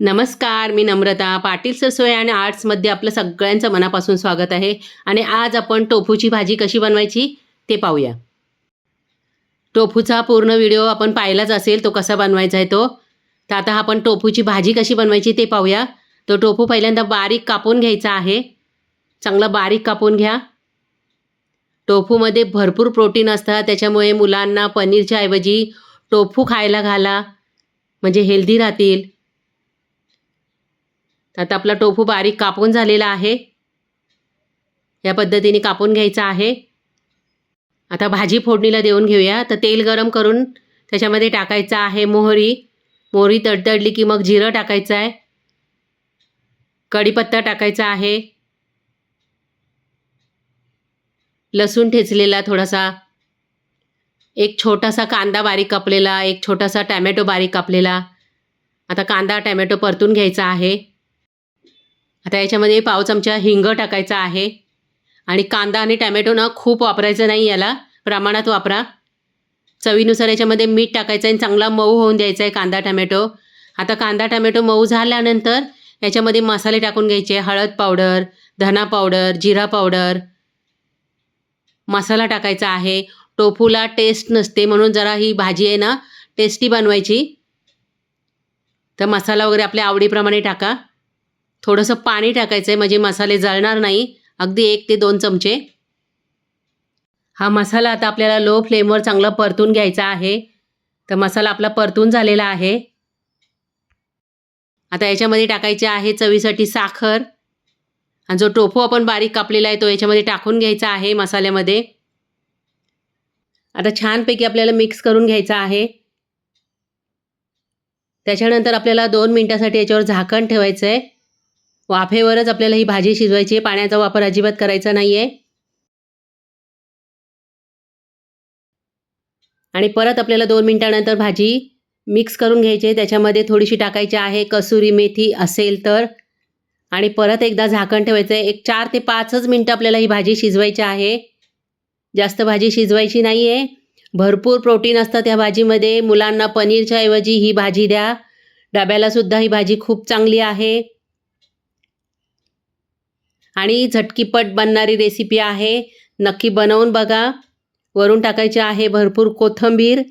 नमस्कार मी नम्रता. पाटील सरसोय आणि आर्ट्समध्ये आपलं सगळ्यांचं मनापासून स्वागत आहे. आणि आज आपण टोफूची भाजी कशी बनवायची ते पाहूया. टोफूचा पूर्ण व्हिडिओ आपण पाहिलाच असेल तो कसा बनवायचा आहे तो. तर आता आपण टोफूची भाजी कशी बनवायची ते पाहूया. तो टोफू पहिल्यांदा बारीक कापून घ्यायचा आहे. चांगला बारीक कापून घ्या. टोफूमध्ये भरपूर प्रोटीन असतात. त्याच्यामुळे मुलांना पनीरच्या ऐवजी टोफू खायला घाला. म्हणजे हेल्दी राहतील. आता आपला टोफू बारीक कापून झालेला आहे. या पद्धतीने कापून घ्यायचा आहे. आता भाजी फोडणीला देऊन घेऊया. तर तेल गरम करून त्याच्यामध्ये टाकायचं आहे मोहरी. मोहरी तडतडली की मग जिरं टाकायचं आहे. कढीपत्ता टाकायचा आहे. लसूण ठेचलेला थोडासा. एक छोटासा कांदा बारीक कापलेला. एक छोटासा टॅमॅटो बारीक कापलेला. आता कांदा टॅमॅटो परतून घ्यायचा आहे. आता याच्यामध्ये पाव चमचा हिंग टाकायचा आहे. आणि कांदा आणि टॅमॅटो ना खूप वापरायचं नाही याला. प्रमाणात वापरा. चवीनुसार याच्यामध्ये मीठ टाकायचं आणि चांगला मऊ होऊन द्यायचा आहे कांदा टॅमॅटो. आता कांदा टॅमॅटो मऊ झाल्यानंतर याच्यामध्ये मसाले टाकून घ्यायचे. हळद पावडर धना पावडर जिरा पावडर. मसाला टाकायचा आहे. टोफूला टेस्ट नसते म्हणून जरा ही भाजी आहे ना टेस्टी बनवायची. तर मसाला वगैरे आपल्या आवडीप्रमाणे टाका. थोडंसं पाणी टाकायचं आहे म्हणजे मसाले जळणार नाही. अगदी एक ते दोन चमचे. हा मसाला आता आपल्याला लो फ्लेमवर चांगला परतून घ्यायचा आहे. तर मसाला आपला परतून झालेला आहे. आता याच्यामध्ये टाकायचे आहे चवीसाठी साखर. आणि जो टोफू आपण बारीक कापलेला आहे तो याच्यामध्ये टाकून घ्यायचा आहे मसाल्यामध्ये. आता छानपैकी आपल्याला मिक्स करून घ्यायचा आहे. त्याच्यानंतर आपल्याला दोन मिनटासाठी याच्यावर झाकण ठेवायचं आहे वाफेवरच आपल्याला ही भाजी शिजवायची आहे. पाण्याचा वापर अजिबात करायचा नाही आहे आणि परत आपल्याला दोन मिनटानंतर भाजी मिक्स करून घ्यायची आहे. त्याच्यामध्ये थोडीशी टाकायची आहे. कसुरी मेथी असेल तर. आणि परत एकदा झाकण ठेवायचं आहे एक चार ते पाचच मिनटं आपल्याला ही भाजी शिजवायची आहे. जास्त भाजी शिजवायची नाही आहे भरपूर प्रोटीन असतं त्या भाजीमध्ये. मुलांना पनीरच्या ऐवजी ही भाजी द्या. डब्यालासुद्धा ही भाजी खूप चांगली आहे. आणि झटकीपट बनणारी रेसिपी आहे. नक्की बनवून बघा. वरून टाकायची आहे भरपूर कोथिंबीर.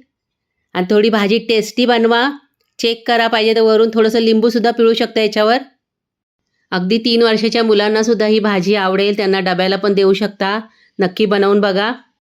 आणि थोडी भाजी टेस्टी बनवा. चेक करा पाहिजे तर वरून थोडंसं लिंबूसुद्धा पिळू शकता याच्यावर. अगदी तीन वर्षाच्या मुलांनासुद्धा ही भाजी आवडेल. त्यांना डब्याला पण देऊ शकता. नक्की बनवून बघा.